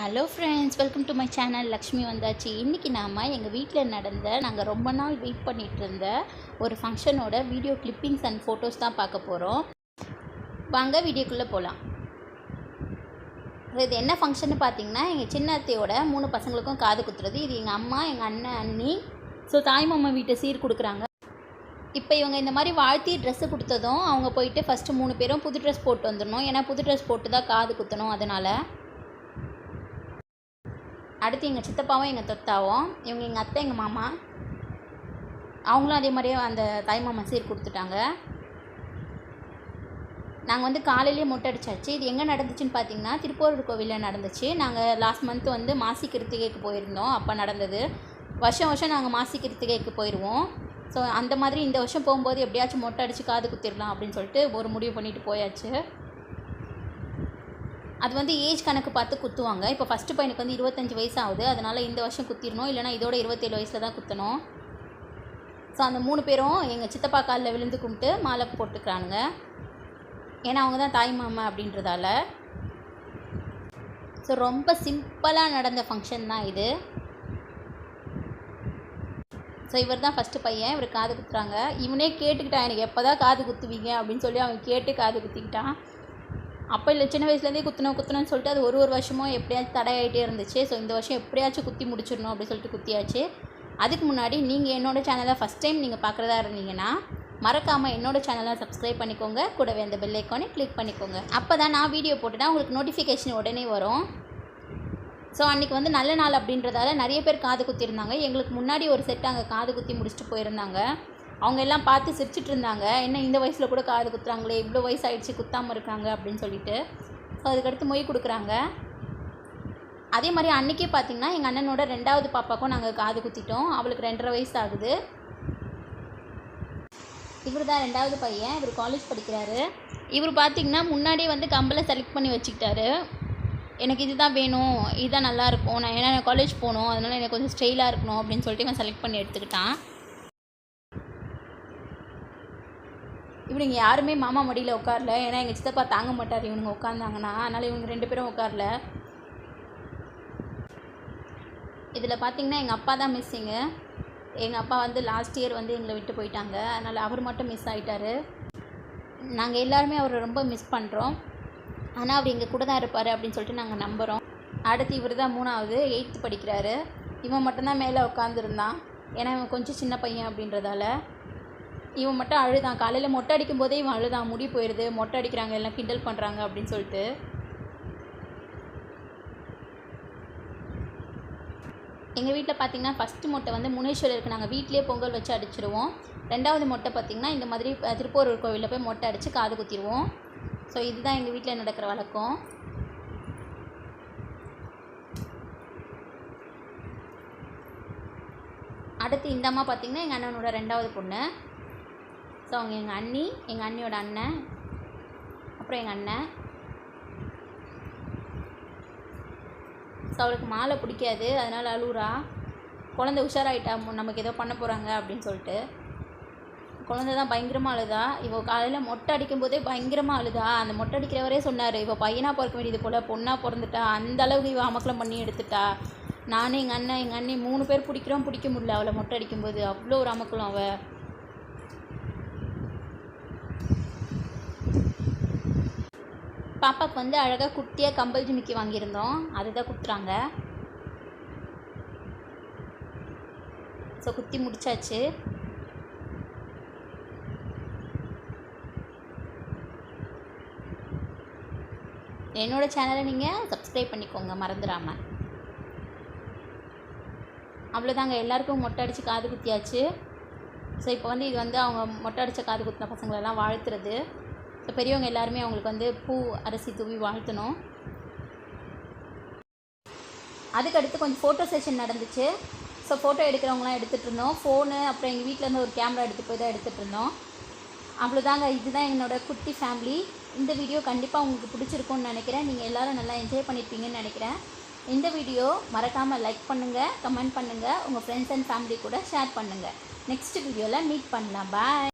Hello friends welcome to my channel Lakshmi வந்தாச்சு இன்றைக்கி நாம் எங்கள் வீட்டில் நடந்த நாங்கள் ரொம்ப நாள் வெயிட் பண்ணிகிட்டு இருந்த ஒரு ஃபங்க்ஷனோட வீடியோ கிளிப்பிங்ஸ் அண்ட் ஃபோட்டோஸ் தான் பார்க்க போகிறோம் வாங்க வீடியோக்குள்ளே போகலாம் இது என்ன ஃபங்க்ஷன்னு பார்த்தீங்கன்னா எங்கள் சின்ன அத்தையோட மூணு பசங்களுக்கும் காது குத்துறது. இது எங்கள் அம்மா எங்கள் அண்ணன் அண்ணி. ஸோ தாய்மாமா வீட்டை சீர் கொடுக்குறாங்க. இப்போ இவங்க இந்த மாதிரி வாழ்த்தி ட்ரெஸ்ஸு கொடுத்ததும் அவங்க போயிட்டு ஃபஸ்ட்டு மூணு பேரும் புது ட்ரெஸ் போட்டு வந்துடணும். ஏன்னா புது ட்ரெஸ் போட்டு தான் காது குத்தணும் அதனால். அடுத்து எங்கள் சித்தப்பாவும் எங்கள் தொத்தாவும் இவங்க எங்கள் அத்தை எங்கள் மாமா அவங்களும் அதே மாதிரியே அந்த தாய் மாமா சீர் கொடுத்துட்டாங்க. நாங்கள் வந்து காலையிலேயே மொட்டை அடிச்சாச்சு. இது எங்கே நடந்துச்சுன்னு பார்த்தீங்கன்னா திருப்போரூர் கோவிலில் நடந்துச்சு. நாங்கள் லாஸ்ட் மந்த் வந்து மாசி கிருத்திகைக்கு போயிருந்தோம். அப்போ நடந்தது. வருஷம் வருஷம் நாங்கள் மாசி கிருத்திகைக்கு போயிடுவோம் ஸோ அந்த மாதிரி இந்த வருஷம் போகும்போது எப்படியாச்சும் மொட்டை அடித்து காது குத்திடலாம் அப்படின்னு சொல்லிட்டு ஒரு முடிவு பண்ணிட்டு போயாச்சு. அது வந்து ஏஜ் கணக்கு பார்த்து குத்துவாங்க. இப்போ ஃபஸ்ட்டு பையனுக்கு வந்து இருபத்தஞ்சி வயசு ஆகுது அதனால் இந்த வருஷம் குத்திடணும். இல்லைனா இதோட இருபத்தேழு வயசில் தான் குத்தணும். ஸோ அந்த மூணு பேரும் எங்கள் சித்தப்பா காலில் விழுந்து கும்பிட்டு மாலை போட்டுக்கிறானுங்க. ஏன்னா அவங்க தான் தாய் மாமா அப்படின்றதால. ஸோ ரொம்ப சிம்பிளாக நடந்த ஃபங்க்ஷன் தான் இது. ஸோ இவர் தான் ஃபஸ்ட்டு பையன். இவர் காது குத்துறாங்க. இவனே கேட்டுக்கிட்டான் எனக்கு எப்போ தான் காது குத்துவீங்க? அப்படின்னு சொல்லி அவன் கேட்டு காது குத்திக்கிட்டான். அப்போ இல்லை சின்ன வயசுலேருந்தே குத்தணும் குத்தணும்னு சொல்லிட்டு அது ஒரு ஒரு வருஷமும் எப்படியாச்சும் தடையாகிட்டே இருந்துச்சு. ஸோ இந்த வருஷம் எப்படியாச்சும் குத்தி முடிச்சிடணும் அப்படின்னு சொல்லிட்டு குத்தியாச்சு. அதுக்கு முன்னாடி நீங்கள் என்னோடய சேனலை ஃபஸ்ட் டைம் நீங்கள் பார்க்குறதா இருந்தீங்கன்னா மறக்காமல் என்னோடய சேனலை சப்ஸ்கிரைப் பண்ணிக்கோங்க. கூடவே அந்த பெல் ஐக்கானே கிளிக் பண்ணிக்கோங்க. அப்போ தான் நான் வீடியோ போட்டுட்டா உங்களுக்கு நோட்டிஃபிகேஷன் உடனே வரும். ஸோ அன்றைக்கி வந்து நல்ல நாள் அப்படின்றதால நிறைய பேர் காது குத்திருந்தாங்க எங்களுக்கு முன்னாடி ஒரு செட் அங்கே காது குத்தி முடிச்சுட்டு போயிருந்தாங்க. அவங்க எல்லாம் பார்த்து சிரிச்சிட்டு இருந்தாங்க. என்ன இந்த வயசில் கூட காது குத்துறாங்களே இவ்வளோ வயசு ஆயிடுச்சு குத்தாமல் இருக்காங்க அப்படின்னு சொல்லிட்டு. ஸோ அதுக்கடுத்து மொய் கொடுக்குறாங்க. அதே மாதிரி அன்றைக்கே பார்த்தீங்கன்னா எங்கள் அண்ணனோட ரெண்டாவது பாப்பாக்கும் நாங்கள் காது குத்திட்டோம். அவளுக்கு ரெண்டரை வயசு ஆகுது. இவர் தான் ரெண்டாவது பையன். இவர் காலேஜ் படிக்கிறாரு. இவர் பார்த்திங்கன்னா முன்னாடியே வந்து கம்பலை செலக்ட் பண்ணி வச்சுக்கிட்டாரு. எனக்கு இதுதான் வேணும் இதுதான் நல்லாயிருக்கும் நான் ஏன்னா காலேஜ் போகணும் அதனால் எனக்கு கொஞ்சம் ஸ்டைலாக இருக்கணும் அப்படின்னு சொல்லிட்டு இவன் செலக்ட் பண்ணி எடுத்துக்கிட்டான். இவனுங்க யாருமே மாமா மடியில் உட்காரல. ஏன்னா எங்கள் சித்தப்பா தாங்க மாட்டார். இவனுங்க உட்காந்தாங்கன்னா அதனால் இவங்க ரெண்டு பேரும் உட்காரல. இதில் பார்த்தீங்கன்னா எங்கள் அப்பா தான் மிஸ்ஸிங்கு எங்கள் அப்பா வந்து லாஸ்ட் இயர் வந்து எங்களை விட்டு போயிட்டாங்க. அதனால் அவர் மட்டும் மிஸ் ஆகிட்டார் நாங்கள் எல்லாருமே அவரை ரொம்ப மிஸ் பண்ணுறோம் ஆனால் அவர் எங்கள் கூட தான் இருப்பார் அப்படின்னு சொல்லிட்டு நாங்கள் நம்புகிறோம் அடுத்து இவர் தான் மூணாவது எயித்து படிக்கிறாரு. இவன் மட்டும்தான் மேலே உட்காந்துருந்தான் ஏன்னா இவன் கொஞ்சம் சின்ன பையன் அப்படின்றதால. இவன் மட்டும் அழுதான். காலையில் மொட்டை அடிக்கும் போதே இவன் அழுதான். முடி போயிடுது மொட்டை அடிக்கிறாங்க. எல்லாம் கிண்டல் பண்ணுறாங்க அப்படின்னு சொல்லிட்டு. எங்கள் வீட்டில் பார்த்தீங்கன்னா ஃபஸ்ட்டு மொட்டை வந்து முனேஸ்வரருக்கு நாங்கள் வீட்டிலே பொங்கல் வச்சு அடிச்சிடுவோம் ரெண்டாவது மொட்டை பார்த்திங்கன்னா இந்த மாதிரி திருப்போரூர் கோவிலில் போய் மொட்டை அடித்து காது குத்திடுவோம் ஸோ இதுதான் எங்கள் வீட்டில் நடக்கிற வழக்கம். அடுத்து இந்த அம்மா பார்த்திங்கன்னா எங்கள் அண்ணனோட ரெண்டாவது பொண்ணு. ஸோ அவங்க எங்கள் அண்ணி எங்கள் அண்ணியோட அண்ணன் அப்புறம் எங்கள் அண்ணன். ஸோ அவளுக்கு மாலை பிடிக்காது அதனால் அழுகுறா குழந்தை உஷாராயிட்டா நமக்கு ஏதோ பண்ண போகிறாங்க அப்படின்னு சொல்லிட்டு. குழந்தை தான் பயங்கரமாக அழுதா. இவள் காலையில் மொட்டை அடிக்கும் போதே பயங்கரமாக அழுதா. அந்த மொட்டை அடிக்கிறவரே சொன்னார் இவள் பையனாக பிறக்க வேண்டியது போல் பொண்ணாக பிறந்துட்டா. அந்த அளவுக்கு இவள் அமக்கலம் பண்ணி எடுத்துட்டா. நானும் எங்கள் அண்ணன் எங்கள் அண்ணி மூணு பேர் பிடிக்கிறோம் பிடிக்க முடியல அவளை மொட்டை அடிக்கும்போது. அவ்வளோ ஒரு அமக்கலம் அவள் பாப்பாவுக்கு வந்து அழகாக குட்டியாக கம்பல் ஜிமிக்கி வாங்கியிருந்தோம். அதுதான் குத்துறாங்க. ஸோ குத்தி முடிச்சாச்சு. என்னோடய சேனலை நீங்கள் சப்ஸ்கிரைப் பண்ணிக்கோங்க மறந்துடாமல் அவ்வளோதாங்க எல்லாருக்கும் மொட்டை அடித்து காது குத்தியாச்சு. ஸோ இப்போ வந்து இது வந்து அவங்க மொட்டை அடித்த காது குத்தின பசங்களெல்லாம் வாழ்த்துறது. பெரியவங்க எல்லாருமே அவங்களுக்கு வந்து பூ அரிசி தூவி வாழ்த்தணும். அதுக்கடுத்து கொஞ்சம் ஃபோட்டோ செஷன் நடந்துச்சு. ஸோ ஃபோட்டோ எடுக்கிறவங்களாம் எடுத்துகிட்டு இருந்தோம். ஃபோனு அப்புறம் எங்கள் வீட்டிலேருந்து ஒரு கேமரா எடுத்து போய் தான் எடுத்துகிட்டு இருந்தோம். அவ்வளோதாங்க இதுதான் என்னோடய குட்டி ஃபேமிலி இந்த வீடியோ கண்டிப்பாக உங்களுக்கு பிடிச்சிருக்கும்னு நினைக்கிறேன். நீங்கள் எல்லோரும் நல்லா என்ஜாய் பண்ணியிருப்பீங்கன்னு நினைக்கிறேன். இந்த வீடியோ மறக்காமல் லைக் பண்ணுங்கள் கமெண்ட் பண்ணுங்கள் உங்கள் ஃப்ரெண்ட்ஸ் அண்ட் ஃபேமிலி கூட ஷேர் பண்ணுங்கள் நெக்ஸ்ட் வீடியோவில் மீட் பண்ணலாம். பாய்